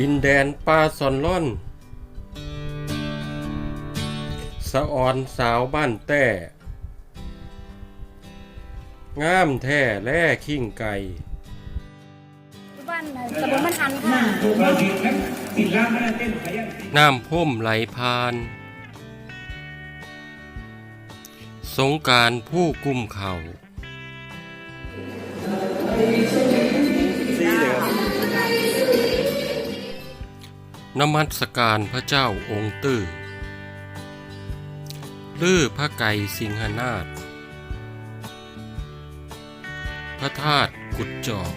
ดินแดนป่าซอนล่อน สะออนสาวบ้านแต้งามแท้แล่ขิงไก่บ้านตำบลมันอันค่ะน้ำพ่มไหลพาน สงกรารผู้กุมเขา นมัสการพระเจ้าองค์ตื้อลือพระไก่สิงหนาถพระธาตุกุดจอก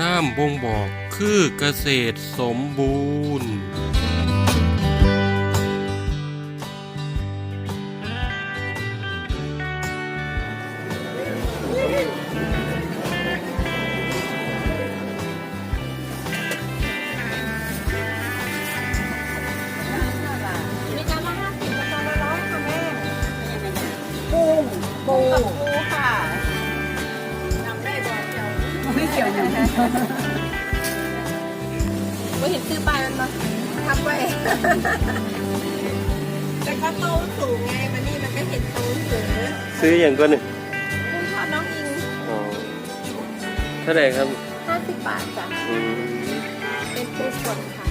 น้ำบ่งบอกคือเกษตรสมบูรณ์ กี่ยวอย่างนั้นไม่เห็นซื้อไปมันมาทำไว้แต่ก็โตสูงไงมันนี่มันก็เห็นโตสูงซื้ออย่างก็หนึ่งคุณพ่อน้องอิงอ๋อเท่าไหร่ครับห้าสิบบาทจ้ะอืมเป็นปูสดค่ะ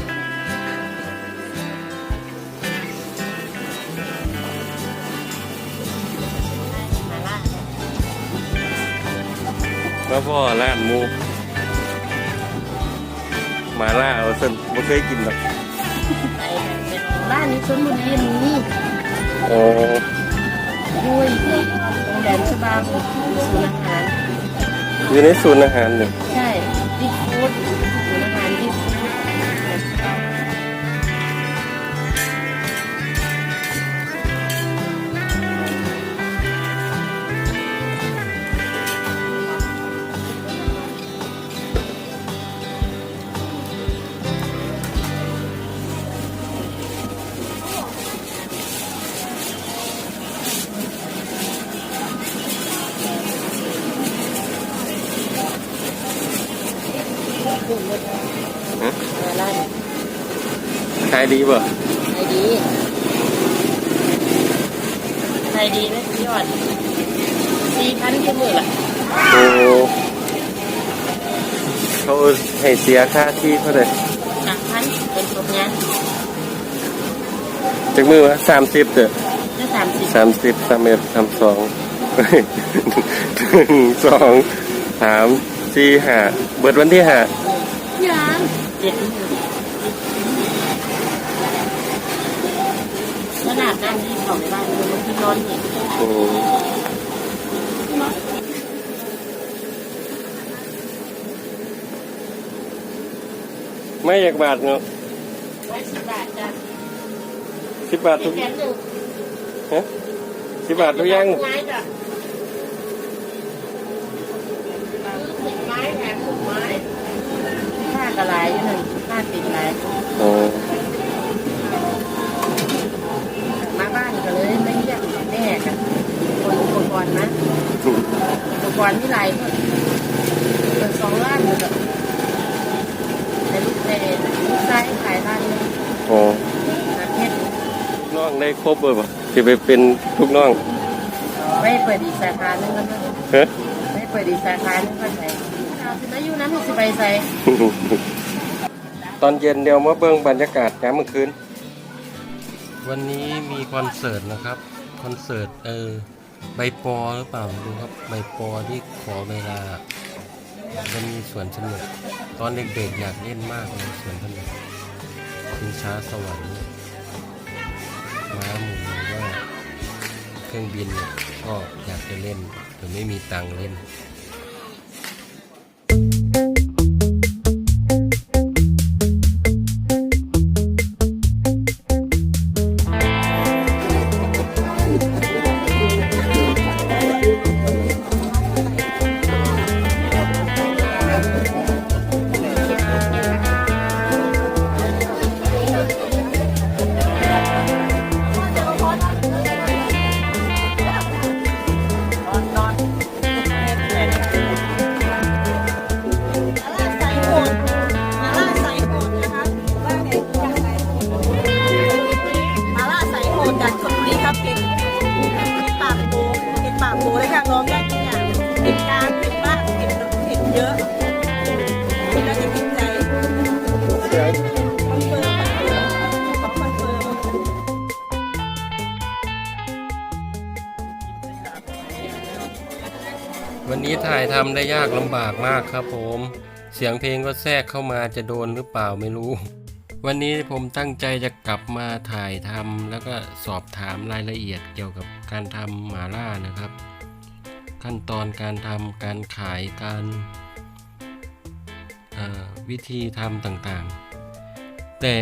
มาพ่อร้านหมูหมาล่าเอาสันไม่เคยกินหรอกบ้านนี้ชนบุรีนี้โอ้ด้วยโรงแรมชบาบุศูนย์อาหารอยู่ในศูนย์อาหารเนี่ยใช่ มาล่าขายดีป่ะไอดีไอดีไหมยอดสี่พันกี่หมื่นละโอ้เขาให้เสียค่าที่เขาเลยสามพันเป็นครบงานจากมือวะสามสิบเด้อได้สามสิบสามสิบสามเอ็ดสามสองหนึ่งสองสามสี่ห้าเบิดวันที่ห้า ยังเจ็ดหมื่นขนาดนั้นที่เขาในบ้านมันที่นอนเห็นโอ้ไม่อยากบาทเนาะไว้สิบบาทจ้ะสิบบาททุกแถมหนึ่งฮะสิบบาททุกอย่างไม้จ้ะสิบไม้แถมหนึ่งไม้ค่ากระไรอ ยู่หนึ่งค่าติดไรโอ้มาบ้านก็เลยไม่เรียกแม่กันคนอุปกรณ์นะอุปกรณ์ที่ไรเพิ่นเปิดสองล้านเลยแบบในลูกในลูกไส้ขายล้านหนึงโอ้ประเทศน้องได้ครบเลยป่ะที่ไปเป็นทุกน้องไม่เปิดอีกสาขาหนึงแล้วนะฮะ ไม่เปิดอีกสาขาหนึงก็ใส่เอาสิมาอยู่นั้นสิไปใส่ ตอนเย็นเดี๋ยวมาเบิ่งบรรยากาศยามเมื่อคืน วันนี้มีคอนเสิร์ตนะครับ คอนเสิร์ตเออใบปอหรือเปล่าไม่รู้ครับใบปอที่ขอเวลาจะมีสวนสนุกตอนเด็กๆอยากเล่นมากเลยสวนสนุกชิงช้าสวรรค์ม้าหมุนว่าเครื่องบินเนี่ยก็อยากจะเล่นแต่ไม่มีตังค์เล่น คุณน่าจะติดใจคอนเฟิร์มขอคอนเฟิร์มวันนี้ถ่ายทำได้ยากลำบากมากครับผม เสียงเพลงก็แทรกเข้ามาจะโดนหรือเปล่าไม่รู้ วันนี้ผมตั้งใจจะกลับมาถ่ายทำแล้วก็สอบถามรายละเอียดเกี่ยวกับการทำหมาล่านะครับ ขั้นตอนการทำการขายการ วิธีทำต่างๆ แต่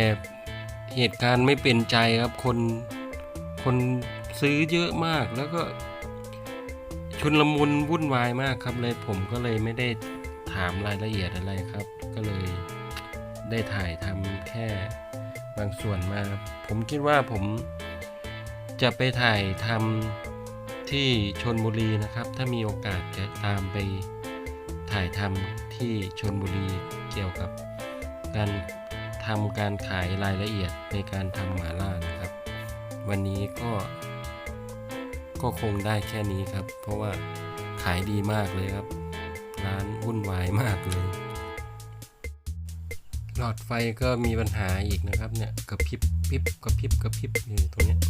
เหตุการณ์ไม่เป็นใจครับคนคนซื้อเยอะมากแล้วก็ชุนละมุนวุ่นวายมากครับเลยผมก็เลยไม่ได้ถามรายละเอียดอะไรครับ ก็เลยได้ถ่ายทำแค่บางส่วนมา ผมคิดว่าผมจะไปถ่ายทำที่ชนบุรีนะครับ ถ้ามีโอกาสจะตามไป ถ่ายทำที่ชนบุรีเกี่ยวกับ การทำการขายรายละเอียดในการทำหมาล่านะครับ วันนี้ก็ก็คงได้แค่นี้ครับ เพราะว่าขายดีมากเลยครับ ร้านวุ่นวายมากเลย หลอดไฟก็มีปัญหาอีกนะครับเนี่ยกระพริบพริบกระพริบกระพริบอยู่ตรงเนี้ย